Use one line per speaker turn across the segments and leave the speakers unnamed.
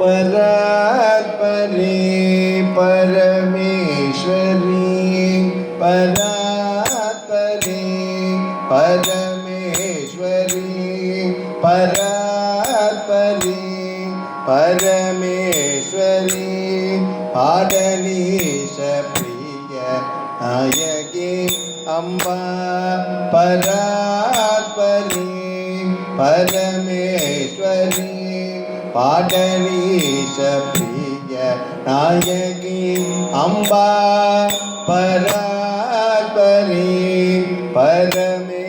परात्परे परमेश्वरी परात्परे परमेश्वरी परात्परे परमेश्वरी पाडलीश प्रिय नायके अम्बा परात्परी परमेश्वरी பாடவீச பிரிய நாயகி அம்பா பராத்பரி பரமேஸ்வரி.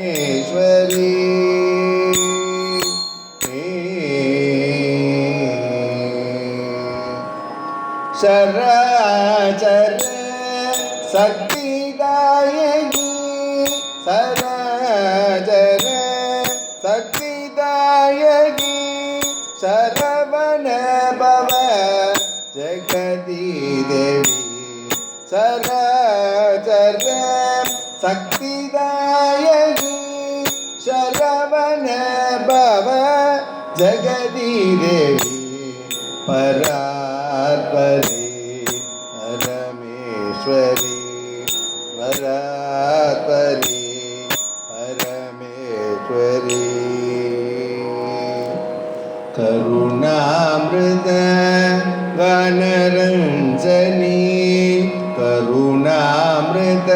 சராச்சர சக்திதாயகி சராச்சர ಭವ ಜಗತಿ ದೇವಿ ಸರಾಚರ ಶಕ್ತಿದಾಯನಿ ಶರವಣ ಭವ ಜಗತಿ ದೇವಿ ಪರಾತ್ಪರಿ ಪರಮೇಶ್ವರಿ ಪರಾತ್ಪರಿ ಪರಮೇಶ್ವರಿ ಕರುಣಾ करुणामृत गणरञ्जनी करुणामृत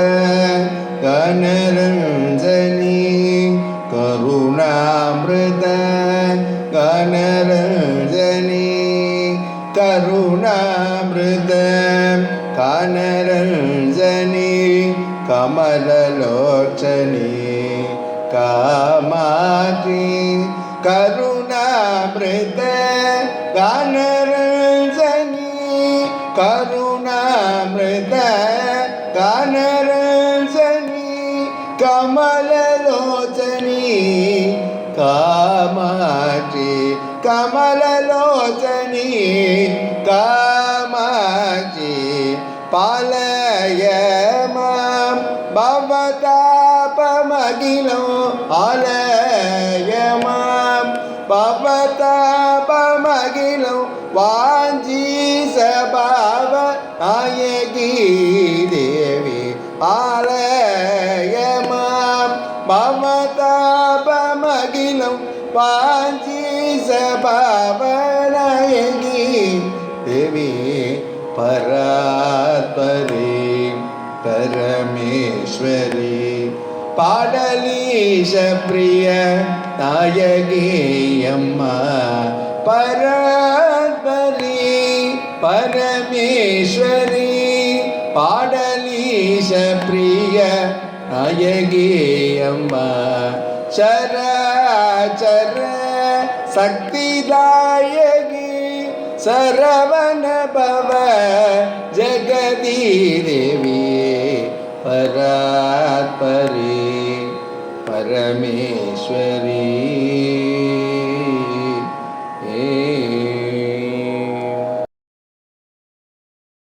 गणरञ्जनी करुणामृत गणरञ्जनी करुणामृत कानरञ्जनी कमललोचनी कामाक्षी கருணாமிருத கனரஞ்சனி கமலலோச்சனி காமாட்சி கமலலோச்சனி காமாட்சி பாலய மாம் பவதாபமகிலோ ஆலய பவத பமகிலும் வாஞ்சி சபாவ நாயகி தேவி ஆலயமாம் பவத பமகிலும் வாஞ்சி சபாவ நாயகி தேவி பராத்பரி பரமேஸ்வரி. பாடலீச பிரிய நாயகேயம்மா பராத்மரி பரமேஸ்வரி பாடலீச பிரிய நாயகேயம்மா சராச்சர சக்திதாயகி சரவண பவ ஜெகதி தேவியே பரா परमेश्वरी